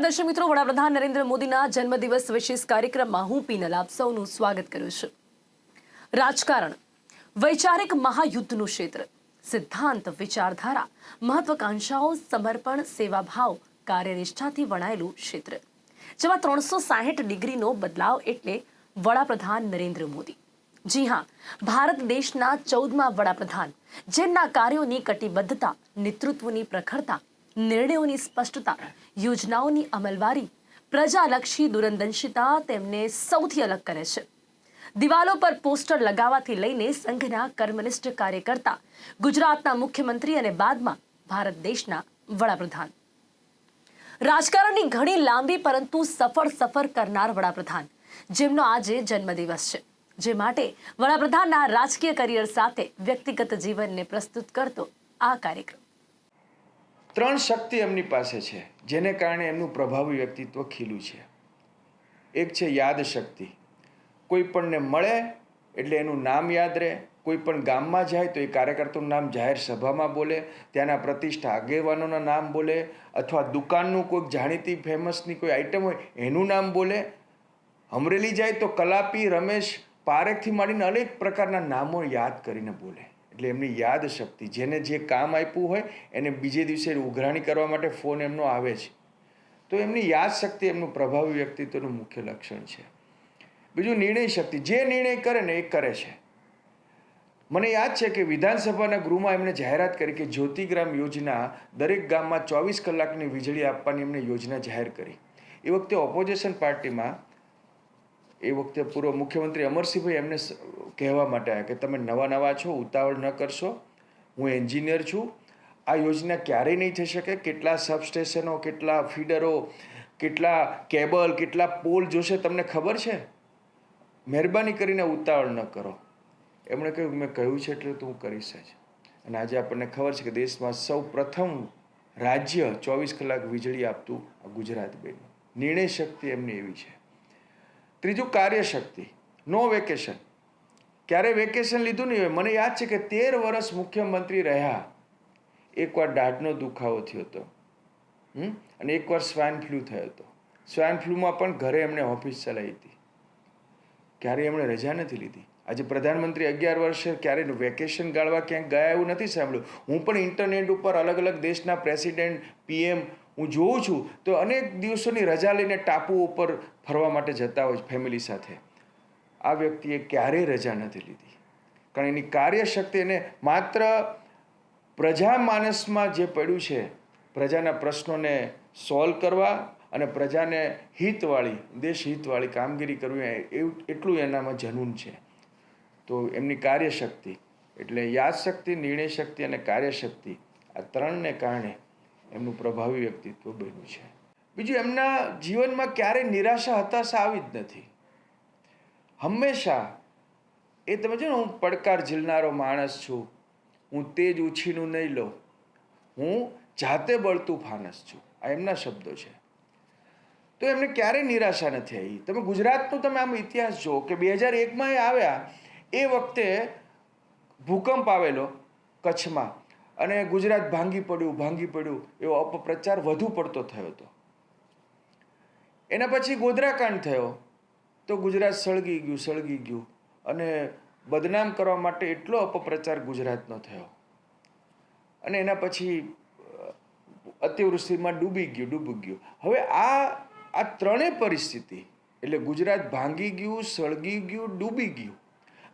નમસ્કાર મિત્રો, વડાપ્રધાન નરેન્દ્ર મોદીના જન્મદિવસ વિશેષ કાર્યક્રમમાં હું પીનલ, આપ સૌનું સ્વાગત કરું છું. રાજકારણ. વૈચારિક મહાયુદ્ધનું ક્ષેત્ર. સિદ્ધાંત, વિચારધારા, મહત્વાકાંક્ષાઓ, સમર્પણ, સેવાભાવ, કાર્યનિષ્ઠાથી વણાયેલું ક્ષેત્ર. જેમાં ત્રણસો સાહીઠ ડિગ્રીનો બદલાવ એટલે વડાપ્રધાન નરેન્દ્ર મોદી. જી હા, ભારત દેશના ચૌદમા વડાપ્રધાન, જેમના કાર્યોની કટિબદ્ધતા, નેતૃત્વની પ્રખરતા નિર્ણયોની સ્પષ્ટતા, યોજનાઓની અમલવારી, પ્રજાલક્ષી દૂરંદંશિતા તેમને સૌથી અલગ કરે છે. દિવાલો પર પોસ્ટર લગાવવાથી લઈને સંઘના કર્મનિષ્ઠ કાર્યકર્તા, ગુજરાતના મુખ્યમંત્રી અને બાદમાં ભારત દેશના વડાપ્રધાન. રાજકારણની ઘણી લાંબી પરંતુ સફળ સફર કરનાર વડાપ્રધાન, જેમનો આજે જન્મદિવસ છે. જે માટે વડાપ્રધાનના રાજકીય કરિયર સાથે વ્યક્તિગત જીવનને પ્રસ્તુત કરતો આ કાર્યક્રમ. ત્રણ શક્તિ એમની પાસે છે, જેને કારણે એમનું પ્રભાવી વ્યક્તિત્વ ખીલું છે. એક છે યાદ શક્તિ. કોઈ પણને મળે એટલે એનું નામ યાદ રહે. કોઈ પણ ગામમાં જાય તો એ કાર્યકર્તાનું નામ જાહેર સભામાં બોલે, ત્યાંના પ્રતિષ્ઠા આગેવાનોના નામ બોલે, અથવા દુકાનનું કોઈક જાણીતી ફેમસની કોઈ આઈટમ હોય, એનું નામ બોલે. અમરેલી જાય તો કલાપી, રમેશ, પારેખથી માંડીને અનેક પ્રકારના નામો યાદ કરીને બોલે. એટલે એમની યાદ શક્તિ, જેને જે કામ આપ્યું હોય એને બીજે દિવસે ઉઘરાણી કરવા માટે ફોન એમનો આવે છે. તો એમની યાદ શક્તિ, એમનું પ્રભાવી વ્યક્તિત્વનું મુખ્ય લક્ષણ છે. બીજું નિર્ણય શક્તિ, જે નિર્ણય કરે ને એ કરે છે. મને યાદ છે કે વિધાનસભાના ગૃહમાં એમણે જાહેરાત કરી કે જ્યોતિગ્રામ યોજના દરેક ગામમાં ચોવીસ કલાકની વીજળી આપવાની એમણે યોજના જાહેર કરી. એ વખતે ઓપોઝિશન પાર્ટીમાં એ વખતે પૂર્વ મુખ્યમંત્રી અમરસિંહભાઈ એમને કહેવા માટે આવ્યા કે તમે નવા નવા છો, ઉતાવળ ન કરશો. હું એન્જિનિયર છું. આ યોજના ક્યારેય નહીં થઈ શકે. કેટલા સબસ્ટેશનો, કેટલા ફીડરો, કેટલા કેબલ, કેટલા પોલ જોશે તમને ખબર છે? મહેરબાની કરીને ઉતાવળ ન કરો. એમણે કહ્યું, મેં કહ્યું છે એટલે તો હું કરીશ જ. અને આજે આપણને ખબર છે કે દેશમાં સૌ પ્રથમ રાજ્ય ચોવીસ કલાક વીજળી આપતું આ ગુજરાત બેનું નિર્ણય શક્તિ એમની એવી છે. ત્રીજું કાર્યશક્તિ નો વેકેશન ક્યારે વેકેશન લીધું નહીં હોય? મને યાદ છે કે તેર વર્ષ મુખ્યમંત્રી રહ્યા. એકવાર દાઢનો દુખાવો થયો હતો? અને એકવાર સ્વાઇન ફ્લૂ થયો હતો. સ્વાઇન ફ્લૂમાં પણ ઘરે એમણે ઓફિસ ચલાવી હતી. ક્યારેય એમણે રજા નથી લીધી. આજે પ્રધાનમંત્રી અગિયાર વર્ષે ક્યારે વેકેશન ગાળવા ક્યાંક ગયા એવું નથી સાંભળ્યું. હું પણ ઇન્ટરનેટ ઉપર અલગ અલગ દેશના પ્રેસિડેન્ટ પીએમ હું જોઉં છું, તો અનેક દિવસોની રજા લઈને ટાપુ ઉપર ફરવા માટે જતા હોય ફેમિલી સાથે. આ વ્યક્તિએ ક્યારેય રજા નથી લીધી. કારણ એની કાર્યશક્તિ એને માત્ર પ્રજા માનસમાં જે પડ્યું છે, પ્રજાના પ્રશ્નોને સોલ્વ કરવા અને પ્રજાને હિતવાળી, દેશ હિતવાળી કામગીરી કરવી એવું, એટલું એનામાં જનૂન છે. તો એમની કાર્યશક્તિ એટલે યાદશક્તિ નિર્ણય શક્તિ અને કાર્યશક્તિ આ ત્રણને કારણે એમનું પ્રભાવી વ્યક્તિત્વ બન્યું છે. બીજું, એમના જીવનમાં ક્યારેય નિરાશા, હતાશા આવી જ નથી. હંમેશા, એ તમે છે ને, હું પડકાર ઝીલનારો માણસ છું. હું તેજ ઉછીનું નહીં લઉં. હું જાતે બળતું ફાનસ છું. આ એમના શબ્દો છે. તો એમને ક્યારેય નિરાશા નથી આવી. તમે ગુજરાતનો તમે આમ ઇતિહાસ જુઓ કે બે હજાર એકમાં એ આવ્યા, એ વખતે ભૂકંપ આવેલો કચ્છમાં. અને ગુજરાત ભાંગી પડ્યું ભાંગી પડ્યું, એવો અપપ્રચાર વધુ પડતો થયો હતો. એના પછી ગોધરાકાંડ થયો. તો ગુજરાત સળગી ગયું સળગી ગયું. અને બદનામ કરવા માટે એટલો અપપ્રચાર ગુજરાતનો થયો. અને એના પછી અતિવૃષ્ટિમાં ડૂબી ગયું ડૂબી ગયું. હવે આ આ ત્રણેય પરિસ્થિતિ, એટલે ગુજરાત ભાંગી ગયું, સળગી ગયું, ડૂબી ગયું.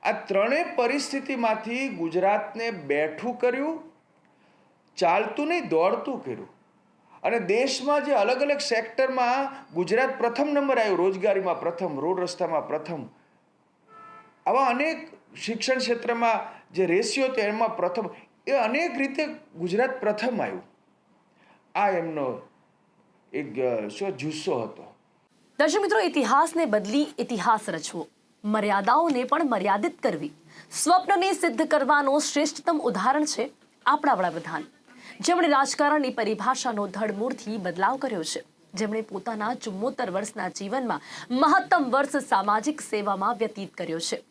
આ ત્રણેય પરિસ્થિતિમાંથી ગુજરાતને બેઠું કર્યું ચાલતું નહીં, દોડતું કર્યું. અને દેશમાં જે અલગ અલગ સેક્ટરમાં ગુજરાત પ્રથમ નંબર આવ્યું, રોજગારીમાં પ્રથમ, રોડ રસ્તામાં પ્રથમ. આવા અનેક શિક્ષણ ક્ષેત્રમાં જે રેશિયો હતો એમાં પ્રથમ. એ અનેક રીતે ગુજરાત પ્રથમ આવ્યું. આ એમનો એક શું, જુસ્સો હતો. દર્શક મિત્રો, ઇતિહાસને બદલી ઇતિહાસ રચવો. મર્યાદાઓને પણ મર્યાદિત કરવી. સ્વપ્નને સિદ્ધ કરવાનો શ્રેષ્ઠતમ ઉદાહરણ છે આપણા વડાપ્રધાન. જેમણે રાજકારણની પરિભાષાનો ધડમૂળથી બદલાવ કર્યો છે. જેમણે પોતાના ચુમ્મોતર વર્ષના જીવનમાં મહત્તમ વર્ષ સામાજિક સેવામાં વ્યતીત કર્યો છે.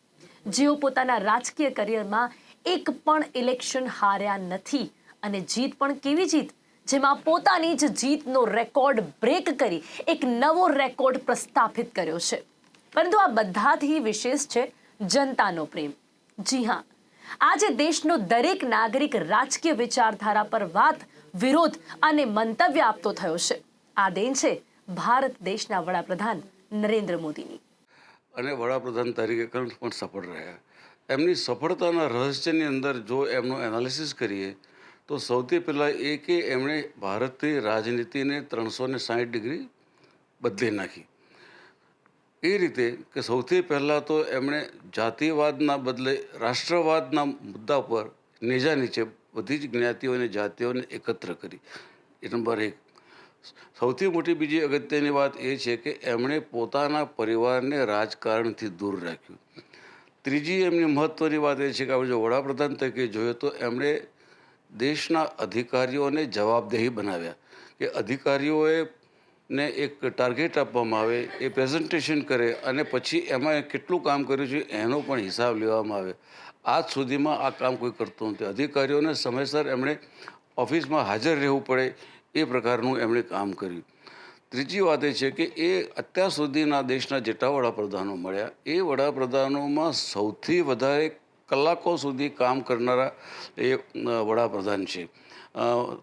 જેઓ પોતાના રાજકીય કરિયરમાં એક પણ ઇલેક્શન હાર્યા નથી અને જીત પણ કેવી જીત? જેમાં પોતાની જ જીતનો રેકોર્ડ બ્રેક કરી એક નવો રેકોર્ડ પ્રસ્થાપિત કર્યો છે. પરંતુ આ બધાથી વિશેષ છે જનતાનો પ્રેમ. જી હા આજે દેશનો દરેક નાગરિક રાજકીય વિચારધારા પર વાત, વિરોધ અને મંતવ્ય આપતો થયો છે. આ દેન છે ભારત દેશના વડાપ્રધાન નરેન્દ્ર મોદીની. અને વડાપ્રધાન તરીકે પણ પણ સફળ રહ્યા. એમની સફળતાના રહસ્યની અંદર જો એમનું એનાલિસિસ કરીએ, તો સૌથી પહેલાં એ કે એમણે ભારતની રાજનીતિને ત્રણસો ને સાઠ ડિગ્રી બદલી નાખી. એ રીતે કે સૌથી પહેલાં તો એમણે જાતિવાદના બદલે રાષ્ટ્રવાદના મુદ્દા પર નેજા નીચે બધી જ જ્ઞાતિઓ અને જાતિઓને એકત્ર કરી. એ નંબર એક. સૌથી મોટી બીજી અગત્યની વાત એ છે કે એમણે પોતાના પરિવારને રાજકારણથી દૂર રાખ્યું. ત્રીજી એમની મહત્ત્વની વાત એ છે કે આપણે જો વડાપ્રધાન તરીકે જોઈએ તો એમણે દેશના અધિકારીઓને જવાબદેહી બનાવ્યા. કે અધિકારીઓએ ને એક ટાર્ગેટ આપવામાં આવે, એ પ્રેઝન્ટેશન કરે અને પછી એમાં કેટલું કામ કર્યું છે એનો પણ હિસાબ લેવામાં આવે. આજ સુધીમાં આ કામ કોઈ કરતું નથી. અધિકારીઓને સમયસર એમણે ઓફિસમાં હાજર રહેવું પડે, એ પ્રકારનું એમણે કામ કર્યું. ત્રીજી વાત એ છે કે એ અત્યાર સુધીના દેશના જેટલા વડાપ્રધાનો મળ્યા, એ વડાપ્રધાનોમાં સૌથી વધારે કલાકો સુધી કામ કરનારા એ વડાપ્રધાન છે.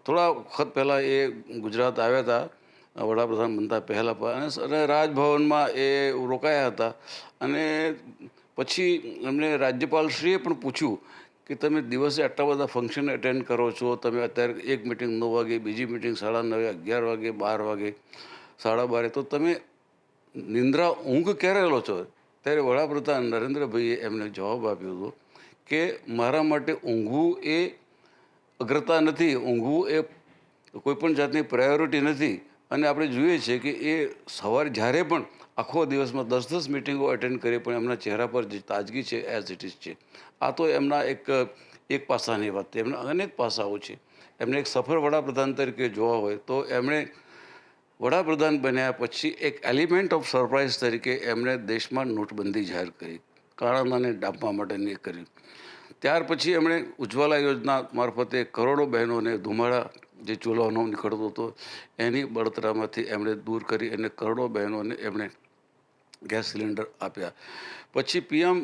થોડા વખત પહેલાં એ ગુજરાત આવ્યા હતા વડાપ્રધાન બનતા પહેલાં અને રાજભવનમાં એ રોકાયા હતા. અને પછી એમને રાજ્યપાલશ્રીએ પણ પૂછ્યું કે તમે દિવસે આટલા બધા ફંક્શન એટેન્ડ કરો છો? તમે અત્યારે એક મિટિંગ નવ વાગે, બીજી મિટિંગ સાડા નવે, અગિયાર વાગે, બાર વાગે, સાડા બારે. તો તમે નિંદ્રા ઊંઘ ક્યારે લો છો? ત્યારે વડાપ્રધાન નરેન્દ્રભાઈએ એમને જવાબ આપ્યો હતો કે મારા માટે ઊંઘવું એ અગ્રતા નથી. ઊંઘવું એ કોઈપણ જાતની પ્રાયોરિટી નથી. અને આપણે જોઈએ છીએ કે એ સવારે જ્યારે પણ આખો દિવસમાં દસ દસ મિટિંગો અટેન્ડ કરી પણ એમના ચહેરા પર જે તાજગી છે એઝ ઇટ ઇઝ છે. આ તો એમના એક એક પાસાની વાત છે. એમના અનેક પાસાઓ છે. એમને એક સફળ વડાપ્રધાન તરીકે જોવા હોય તો એમણે વડાપ્રધાન બન્યા પછી એક એલિમેન્ટ ઓફ સરપ્રાઇઝ તરીકે એમણે દેશમાં નોટબંધી જાહેર કરી. કાળા નાને ડામવા માટેની કરી. ત્યાર પછી એમણે ઉજ્જવલા યોજના મારફતે કરોડો બહેનોને ધુમાડા જે ચૂલાનો નીકળતો હતો, એની બળતરામાંથી એમણે દૂર કરી અને કરોડો બહેનોને એમણે ગેસ સિલિન્ડર આપ્યા. પછી પીએમ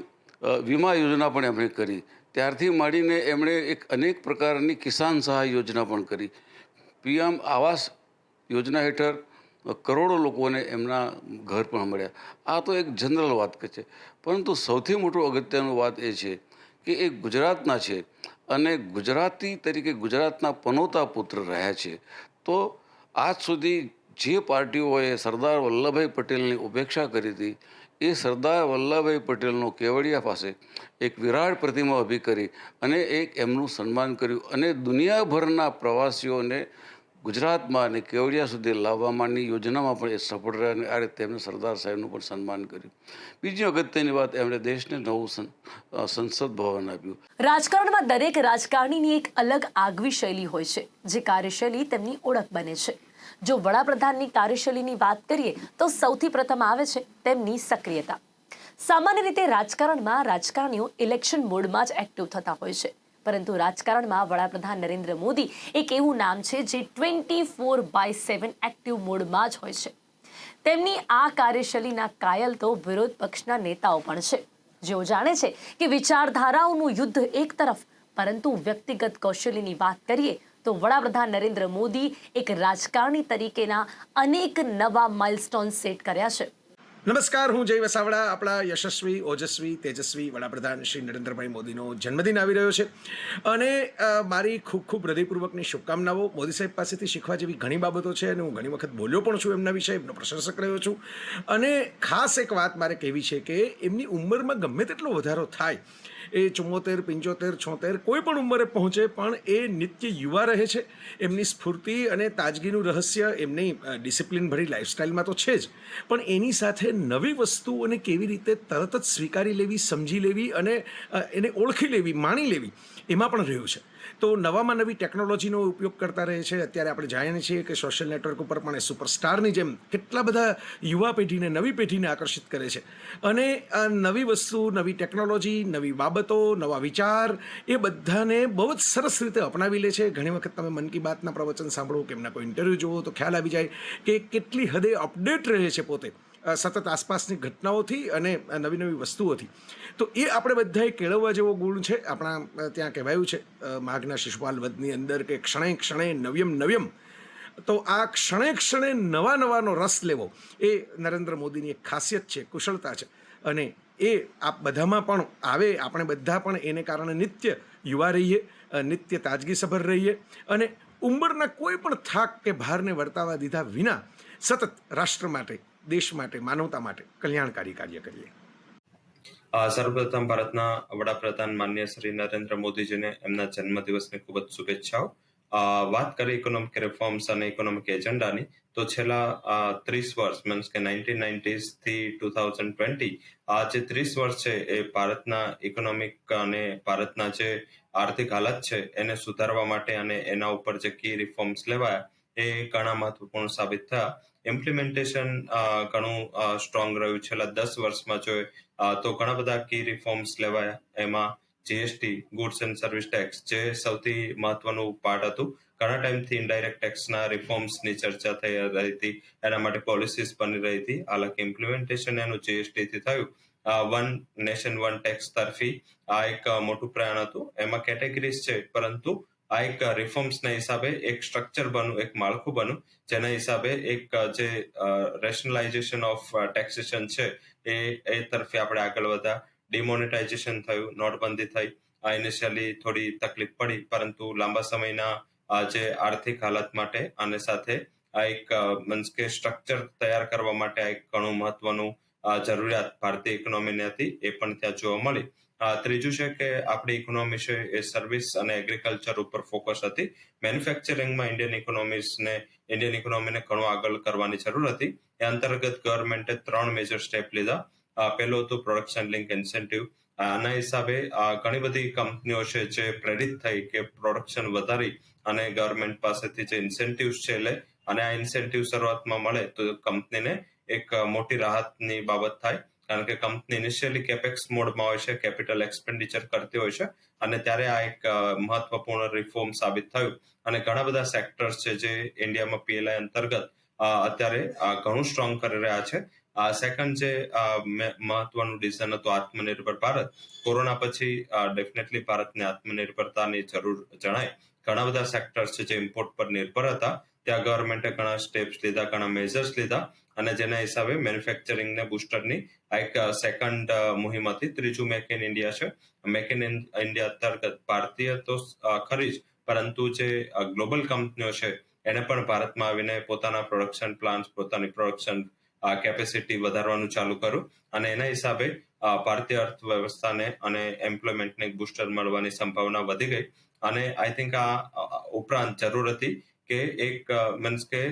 વીમા યોજના પણ એમણે કરી. ત્યારથી માંડીને એમણે એક અનેક પ્રકારની કિસાન સહાય યોજના પણ કરી. પીએમ આવાસ યોજના હેઠળ કરોડો લોકોને એમના ઘર પણ મળ્યા. આ તો એક જનરલ વાત છે. પરંતુ સૌથી મોટું અગત્યનું વાત એ છે કે એ ગુજરાતના છે. અને ગુજરાતી તરીકે ગુજરાતના પનોતા પુત્ર રહ્યા છે, તો આજ સુધી જે પાર્ટીઓએ સરદાર વલ્લભભાઈ પટેલની ઉપેક્ષા કરી હતી, એ સરદાર વલ્લભભાઈ પટેલનો કેવડિયા પાસે એક વિરાટ પ્રતિમા ઊભી કરી અને એક એમનું સન્માન કર્યું અને દુનિયાભરના પ્રવાસીઓને ગુજરાતમાં અને કેવડિયા સુધી લાવવાની યોજનામાં પણ એ સફળ રહ્યા અને આ રીતે એમણે સરદાર સાહેબનું પણ સન્માન કર્યું. બીજી અગત્યની વાત એમણે દેશને નવું સંસદ ભવન આપ્યું. રાજકારણમાં દરેક રાજકારણીની એક અલગ આગવી શૈલી હોય છે, જે કાર્યશૈલી તેમની ઓળખ બને છે. જો વડાપ્રધાનની કાર્યશૈલીની વાત કરીએ, તો સૌથી પ્રથમ આવે છે તેમની સક્રિયતા. સામાન્ય રીતે રાજકારણમાં રાજકારણીઓ ઇલેક્શન મોડમાં જ એક્ટિવ થતા હોય છે. પરંતુ રાજકારણમાં વડાપ્રધાન નરેન્દ્ર મોદી એક એવું નામ છે જે twenty four by seven active મોડમાં જ હોય છે. તેમની આ કાર્યશૈલીના કાયલ તો વિરોધ પક્ષના નેતાઓ પણ છે. જેઓ જાણે છે કે વિચારધારાઓનું યુદ્ધ એક તરફ, પરંતુ વ્યક્તિગત કૌશલ્યની વાત કરીએ તો વડાપ્રધાન નરેન્દ્ર મોદી એક રાજકારણી તરીકેના અનેક નવા માઇલસ્ટોન સેટ કર્યા છે. નમસ્કાર, હું જય વસાવડા, આપણા યશસ્વી, ઓજસ્વી, તેજસ્વી વડાપ્રધાન શ્રી નરેન્દ્રભાઈ મોદીનો જન્મદિન આવી રહ્યો છે. અને મારી ખૂબ ખૂબ હૃદયપૂર્વકની શુભકામનાઓ. મોદી સાહેબ પાસેથી શીખવા જેવી ઘણી બાબતો છે અને હું ઘણી વખત બોલ્યો પણ છું એમના વિશે, એમનો પ્રશંસક રહ્યો છું. અને ખાસ એક વાત મારે કહેવી છે કે એમની ઉંમરમાં ગમે તેટલો વધારો થાય, એ ચુમ્મોતેર, પંચોતેર, છોતેર, કોઈ પણ ઉંમરે પહોંચે, પણ એ નિત્ય યુવા રહે છે. એમની સ્ફૂર્તિ અને તાજગીનું રહસ્ય એમની ડિસિપ્લિન ભરી લાઇફસ્ટાઇલમાં તો છે જ. પણ એની સાથે નવી વસ્તુઓને કેવી રીતે તરત જ સ્વીકારી લેવી, સમજી લેવી અને એને ઓળખી લેવી, માણી લેવી, એમાં પણ રહ્યું છે. તો નવામાં નવી ટેકનોલોજીનો ઉપયોગ કરતા રહે છે. અત્યારે આપણે જાણીએ છીએ કે સોશિયલ નેટવર્ક ઉપર પણ એ સુપરસ્ટારની જેમ કેટલા બધા યુવા પેઢીને, નવી પેઢીને આકર્ષિત કરે છે. અને આ નવી વસ્તુ, નવી ટેકનોલોજી, નવી બાબતો, નવા વિચાર એ બધાને બહુ જ સરસ રીતે અપનાવી લે છે. ઘણી વખત તમે મન કી બાતના પ્રવચન સાંભળો કે એમના કોઈ ઇન્ટરવ્યૂ જુઓ તો ખ્યાલ આવી જાય કે કેટલી હદે અપડેટ રહે છે પોતે. સતત આસપાસની ઘટનાઓથી અને નવી નવી વસ્તુઓથી. તો એ આપણે બધાએ કેળવવા જેવો ગુણ છે, આપણા ત્યાં કહેવાયું છે માઘના શિશુપાલ વધની અંદર કે ક્ષણે ક્ષણે નવ્યમ નવ્યમ. તો આ ક્ષણે ક્ષણે નવા નવાનો રસ લેવો, એ નરેન્દ્ર મોદીની એક ખાસિયત છે, કુશળતા છે. અને એ આ બધામાં પણ આવે, આપણે બધા પણ એને કારણે નિત્ય યુવા રહીએ નિત્ય તાજગીસભર રહીએ. અને ઉંમરના કોઈ પણ થાક કે ભારને વર્તાવા દીધા વિના સતત રાષ્ટ્ર માટે દેશ માટે, માનવતા માટે કલ્યાણકારી કાર્ય કરીએ. સર્વપ્રથમ ભારતના વડાપ્રધાન માન્ય શ્રી નરેન્દ્ર મોદીજીને એમના જન્મદિવસની ખૂબ જ શુભેચ્છાઓ. વાત કરીએ ઇકોનોમિક રિફોર્મ્સ અને ઇકોનોમિક એજન્ડાની તો છેલ્લા ત્રીસ વર્ષ મીન્સ કે નાઇન્ટીન નાઇન્ટીઝથી ટુ થાઉઝન્ડ ટ્વેન્ટી આ જે ત્રીસ વર્ષ છે, એ ભારતના ઇકોનોમિક અને ભારતના જે આર્થિક હાલત છે, એને સુધારવા માટે અને એના ઉપર જે કી રિફોર્મ્સ લેવાયા, એ ઘણા મહત્વપૂર્ણ સાબિત થયા. ઇમ્પ્લિમેન્ટેશન ઘણું સ્ટ્રોંગ રહ્યું છેલ્લા દસ વર્ષમાં જોઈએ તો ઘણા બધા કી રિફોર્મ્સ લેવાયા. એમાં GST goods and service tax જે સૌથી મહત્વનું પાર્ટ હતું. ઘણા ટાઈમથી ઇનડાયરેક્ટ ટેક્સના રિફોર્મ્સની ચર્ચા થઈ રહી હતી. એના માટે પોલિસીસ બની રહી હતી. હાલાકી ઇમ્પ્લિમેન્ટેશન એનું જીએસટીથી થયું. વન નેશન વન ટેક્સ તરફી આ એક મોટું પ્રયાણ હતું. એમાં કેટેગરીઝ છે. પરંતુ આ એક રિફોર્મ્સના હિસાબે એક સ્ટ્રક્ચર બન્યું એક માળખું બન્યું જેના હિસાબે એક જે રેશનલાઇઝેશન ઓફ ટેક્સેશન છે, એ એ તરફે આપણે આગળ વધ્યા. ડિમોનિટાઇઝેશન થયું, નોટબંધી થઈ. આ ઇનિશિયલી થોડી તકલીફ પડી, પરંતુ લાંબા સમયના આ જે આર્થિક હાલત માટે અને સાથે આ એક મીન્સ કે સ્ટ્રક્ચર તૈયાર કરવા માટે આ એક ઘણું મહત્વનું જરૂરિયાત ભારતીય ઇકોનોમીની હતી, એ પણ ત્યાં જોવા મળી. ત્રીજું છે કે આપણી ઇકોનોમી છે એ સર્વિસ અને એગ્રીકલ્ચર ઉપર ફોકસ હતી. મેન્યુફેક્ચરિંગમાં ઇન્ડિયન ઇકોનોમીઝને ઇન્ડિયન ઇકોનોમીને ઘણો આગળ કરવાની જરૂર હતી. એ અંતર્ગત ગવર્મેન્ટે ત્રણ મેજર સ્ટેપ લીધા. પહેલો હતું પ્રોડક્શન લિંક ઇન્સેન્ટિવ આના હિસાબે ઘણી બધી કંપનીઓ છે જે પ્રેરિત થઈ કે પ્રોડક્શન વધારી અને ગવર્મેન્ટ પાસેથી જે ઇન્સેન્ટિવ્સ છે લે, અને આ ઇન્સેન્ટિવ શરૂઆતમાં મળે તો કંપનીને એક મોટી રાહતની બાબત થાય. કારણ કે કંપની ઇનિશિયલી કેપેક્સ મોડમાં હોય છે કેપિટલ એક્સપેન્ડિચર કરતી હોય છે અને ત્યારે આ એક મહત્વપૂર્ણ રિફોર્મ સાબિત થયું. અને ઘણા બધા સેક્ટર્સ છે જે ઇન્ડિયામાં પીએલઆઈ અંતર્ગત અત્યારે ઘણું સ્ટ્રોંગ કરી રહ્યા છે. સેકન્ડ જે મહત્વનું ડિસિઝન હતું આત્મનિર્ભર ભારત, કોરોના પછી ડેફિનેટલી ભારતને આત્મનિર્ભરતાની જરૂર જણાય. ઘણા બધા સેક્ટર્સ છે જે ઇમ્પોર્ટ પર નિર્ભર હતા. ત્યાં ગવર્મેન્ટે ઘણા સ્ટેપ્સ લીધા, ઘણા મેજર્સ લીધા. અને જેના હિસાબે મેન્યુફેક્ચરિંગને બુસ્ટરની આ એક સેકન્ડ મુહિમ હતી ત્રીજું મેક ઇન ઇન્ડિયા છે. મેક ઇન ઇન્ડિયા અંતર્ગત ભારતીય તો ખરી જ, પરંતુ જે ગ્લોબલ કંપનીઓ છે, એને પણ ભારતમાં આવીને પોતાના પ્રોડક્શન પ્લાન્સ પોતાની પ્રોડક્શન કેપેસિટી વધારવાનું ચાલુ કર્યું. અને એના હિસાબે ભારતીય અર્થવ્યવસ્થાને અને એમ્પ્લોયમેન્ટને બુસ્ટર મળવાની સંભાવના વધી ગઈ. અને આઈ થિંક આ ઉપરાંત જરૂર હતી કે એક મીન્સ કે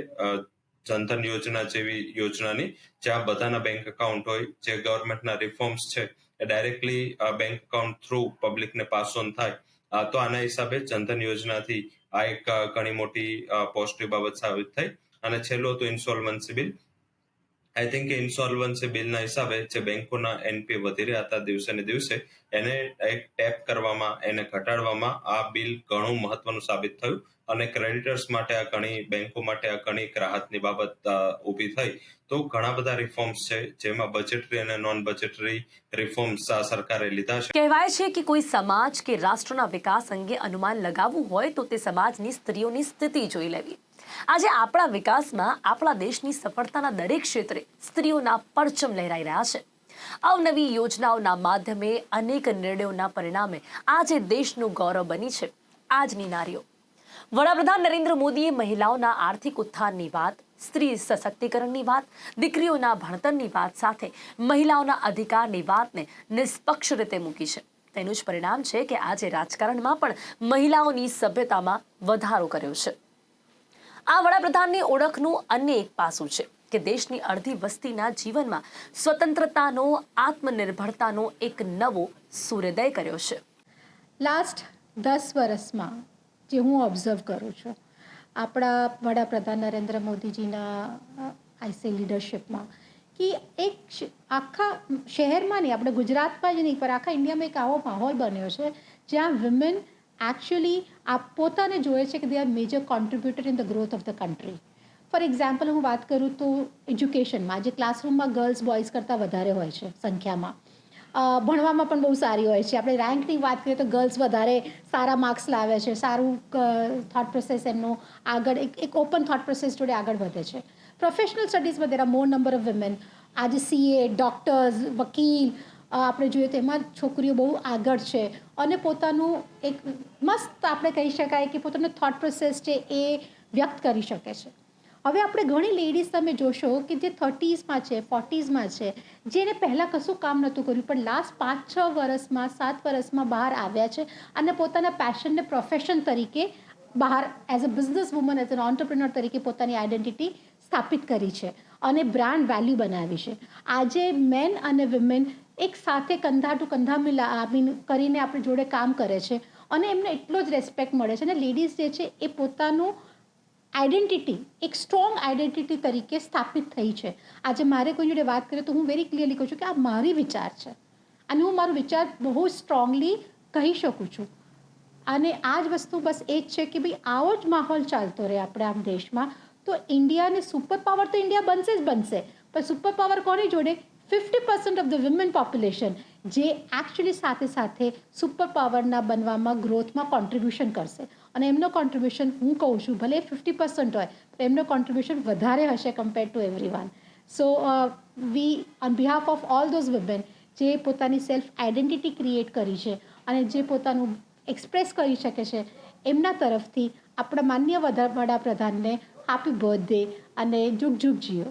જનધન યોજના જેવી યોજનાની, જ્યાં બધાના બેંક એકાઉન્ટ હોય, જે ગવર્મેન્ટના રિફોર્મ્સ છે, એ ડાયરેક્ટલી બેંક એકાઉન્ટ થ્રુ પબ્લિકને પાસ ઓન થાય. તો આના હિસાબે જનધન યોજનાથી આ એક ઘણી મોટી પોઝિટિવ બાબત સાબિત થઈ. અને છેલ્લો તો ઇન્સ્ટોલમેન્સી બિલ આઈ થિંક ઇન્સોલ્વન્સી બિલના હિસાબે જે બેંકોના એનપી વધી રહ્યા હતા દિવસે ને દિવસે, એને એક ટેપ કરવામાં, એને ઘટાડવામાં આ બિલ ઘણું મહત્વનું સાબિત થયું અને ક્રેડિટર્સ માટે આ ઘણી, બેંકો માટે આ ઘણી રાહતની બાબત ઊભી થઈ. તો ઘણા બધા રિફોર્મ્સ છે, જેમાં બજેટરી અને નોન બજેટરી રિફોર્મ્સ આ સરકારે લીધા છે. કહેવાય છે કે કોઈ સમાજ કે રાષ્ટ્રના વિકાસ અંગે અનુમાન લગાવવું હોય તો તે સમાજની સ્ત્રીઓની સ્થિતિ જોઈ લેવી. આજે આપણા વિકાસમાં આપણા દેશની સફળતાના દરેક ક્ષેત્રે સ્ત્રીઓના પરચમ લહેરાઈ રહ્યા છે. અવનવી યોજનાઓના માધ્યમે અનેક નિર્ણયોના પરિણામે આજે દેશનું ગૌરવ બની છે. આજની નારીઓ. વડાપ્રધાન નરેન્દ્ર મોદીએ મહિલાઓના આર્થિક ઉત્થાનની વાત, સ્ત્રી સશક્તિકરણની વાત, દીકરીઓના ભણતરની વાત સાથે મહિલાઓના અધિકારની વાતને નિષ્પક્ષ રીતે મૂકી છે. તેનું જ પરિણામ છે કે આજે રાજકારણમાં પણ મહિલાઓની સભ્યતામાં વધારો કર્યો છે. આ વડાપ્રધાનની ઓળખનું અન્ય એક પાસું છે કે દેશની અડધી વસ્તીના જીવનમાં સ્વતંત્રતાનો, આત્મનિર્ભરતાનો એક નવો સૂર્યોદય કર્યો છે. લાસ્ટ દસ વર્ષમાં જે હું ઓબ્ઝર્વ કરું છું, આપણા વડાપ્રધાન નરેન્દ્ર મોદીજીના આઈસી લીડરશિપમાં કે એક આખા શહેરમાં નહીં, આપણે ગુજરાતમાં જ નહીં, પણ આખા ઇન્ડિયામાં એક આવો માહોલ બન્યો છે, જ્યાં વિમેન એકચ્યુઅલી આ પોતાને જોવે છે કે they are major contributor in the growth of the country for example હું વાત કરું તો એજ્યુકેશનમાં જે ક્લાસરૂમમાં ગર્લ્સ બોયઝ કરતાં વધારે હોય છે સંખ્યામાં ભણવામાં પણ બહુ સારી હોય છે આપણે રેન્કની વાત કરીએ તો ગર્લ્સ વધારે સારા માર્ક્સ લાવે છે સારું થોટ પ્રોસેસ એમનો આગળ એક એક ઓપન થોટ પ્રોસેસ જોડે આગળ વધે છે professional સ્ટડીઝમાં there are more number of women આજે સીએ ડૉક્ટર્સ વકીલ આપણે જોઈએ તો એમાં છોકરીઓ બહુ આગળ છે અને પોતાનું એક મસ્ત આપણે કહી શકાય કે પોતાનો થોટ પ્રોસેસ છે એ વ્યક્ત કરી શકે છે. હવે આપણે ઘણી લેડીઝ તમે જોશો કે જે થર્ટીઝમાં છે ફોર્ટીઝમાં છે જેને પહેલાં કશું કામ નહોતું કર્યું પણ લાસ્ટ પાંચ, છ વર્ષમાં, સાત વર્ષમાં બહાર આવ્યા છે અને પોતાના પેશનને પ્રોફેશન તરીકે બહાર as a business woman as an entrepreneur તરીકે પોતાની આઈડેન્ટિટી સ્થાપિત કરી છે અને બ્રાન્ડ વેલ્યુ બનાવી છે. આજે મેન અને વિમેન એક સાથે કંધા ટુ કંધા મિલા મીન કરીને આપણે જોડે કામ કરે છે. અને એમને એટલો જ રેસ્પેક્ટ મળે છે. અને લેડીઝ જે છે, એ પોતાનું આઈડેન્ટિટી એક સ્ટ્રોંગ આઈડેન્ટિટી તરીકે સ્થાપિત થઈ છે. આજે મારે કોઈ જોડે વાત કરીએ તો હું વેરી ક્લિયરલી કહું છું કે આ મારી વિચાર છે. અને હું મારો વિચાર બહુ સ્ટ્રોંગલી કહી શકું છું. અને આ જ વસ્તુ બસ એ જ છે કે ભાઈ આવો જ માહોલ ચાલતો રહે આપણે આમ દેશમાં. તો ઇન્ડિયાને સુપર પાવર તો ઇન્ડિયા બનશે જ બનશે. પણ સુપર પાવર કોની જોડે? Fifty percent of the women population જે એકચ્યુઅલી સાથે સાથે સુપર પાવરના બનવામાં ગ્રોથમાં કોન્ટ્રીબ્યુશન કરશે. અને એમનો કોન્ટ્રીબ્યુશન હું કહું છું, ભલે ફિફ્ટી પર્સન્ટ હોય તો એમનો કોન્ટ્રીબ્યુશન વધારે હશે compare to everyone so we on behalf of all those women જે પોતાની સેલ્ફ આઈડેન્ટિટી ક્રિએટ કરી છે અને જે પોતાનું એક્સપ્રેસ કરી શકે છે, એમના તરફથી આપણા માન્ય વડા- વડાપ્રધાનને હેપી બર્થડે અને જુગ જુગ જીઓ.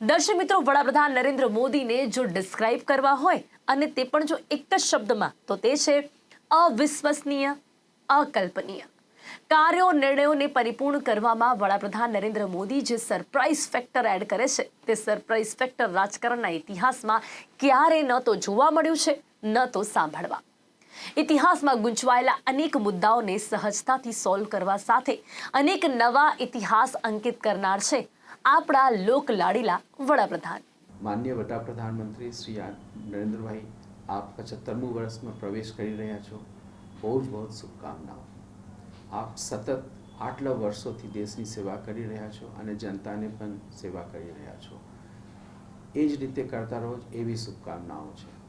દર્શક મિત્રો, વડાપ્રધાન નરેન્દ્ર મોદીને જો ડિસ્ક્રાઇબ કરવા હોય અને તે પણ જો એક જ શબ્દમાં, તો તે છે અવિશ્વસનીય, અકલ્પનીય. કાર્યો, નિર્ણયોને પરિપૂર્ણ કરવામાં વડાપ્રધાન નરેન્દ્ર મોદી જે સરપ્રાઇઝ ફેક્ટર એડ કરે છે, તે સરપ્રાઇઝ ફેક્ટર રાજકારણના ઇતિહાસમાં ક્યારે ન તો જોવા મળ્યું છે, ન તો સાંભળવા. ઇતિહાસમાં ગૂંચવાયેલા અનેક મુદ્દાઓને સહજતાથી સોલ્વ કરવા સાથે અનેક નવા ઇતિહાસ અંકિત કરનાર છે આપણા લોકલાડીલા વડાપ્રધાન. માન્ય વડાપ્રધાનમંત્રી શ્રી આ- નરેન્દ્રભાઈ, આપ પચહત્તરમું વર્ષમાં પ્રવેશ કરી રહ્યા છો. બહુ જ બહુ શુભકામનાઓ. આપ સતત આટલા વર્ષોથી દેશની સેવા કરી રહ્યા છો અને જનતાને પણ સેવા કરી રહ્યા છો. એ જ રીતે કરતા રહો એવી શુભકામનાઓ છે.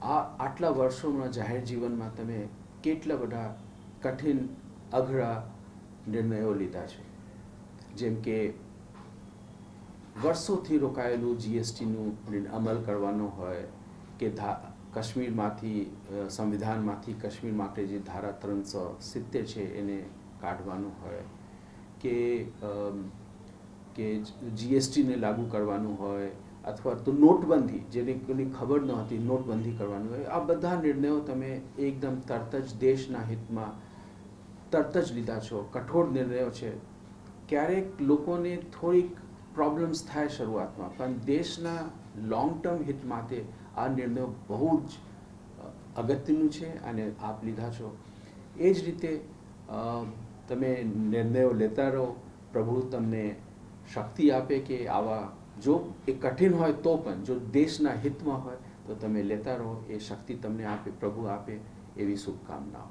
આ આટલા વર્ષોમાં જાહેર જીવનમાં તમે કેટલા બધા કઠિન, અઘરા નિર્ણયો લીધા છે? જેમ કે વર્ષોથી રોકાયેલું જીએસટીનું અમલ કરવાનો હોય કે ધા, કાશ્મીરમાંથી સંવિધાનમાંથી કાશ્મીર માટે જે ધારા ત્રણસો સિત્તેર છે એને કાઢવાનું હોય કે કે જીએસટીને લાગુ કરવાનું હોય અથવા તો નોટબંધી, જેને કોઈ ખબર ન હતી નોટબંધી કરવાનું હોય, આ બધા નિર્ણયો તમે એકદમ તરત જ દેશના હિતમાં તરત જ લીધા છો, કઠોર નિર્ણયો છે. ક્યારેક લોકોને થોડીક પ્રોબ્લેમ્સ થાય શરૂઆતમાં, પણ દેશના લોંગ ટર્મ હિત માટે આ નિર્ણયો બહુ જ અગત્યનું છે અને આપ લીધા છો. એ જ રીતે તમે નિર્ણયો લેતા રહો, પ્રભુ તમને શક્તિ આપે કે આવા, જો એ કઠિન હોય તો પણ, જો દેશના હિતમાં હોય, તો તમે લેતા રહો, એ શક્તિ તમને આપે, પ્રભુ આપે એવી શુભકામનાઓ.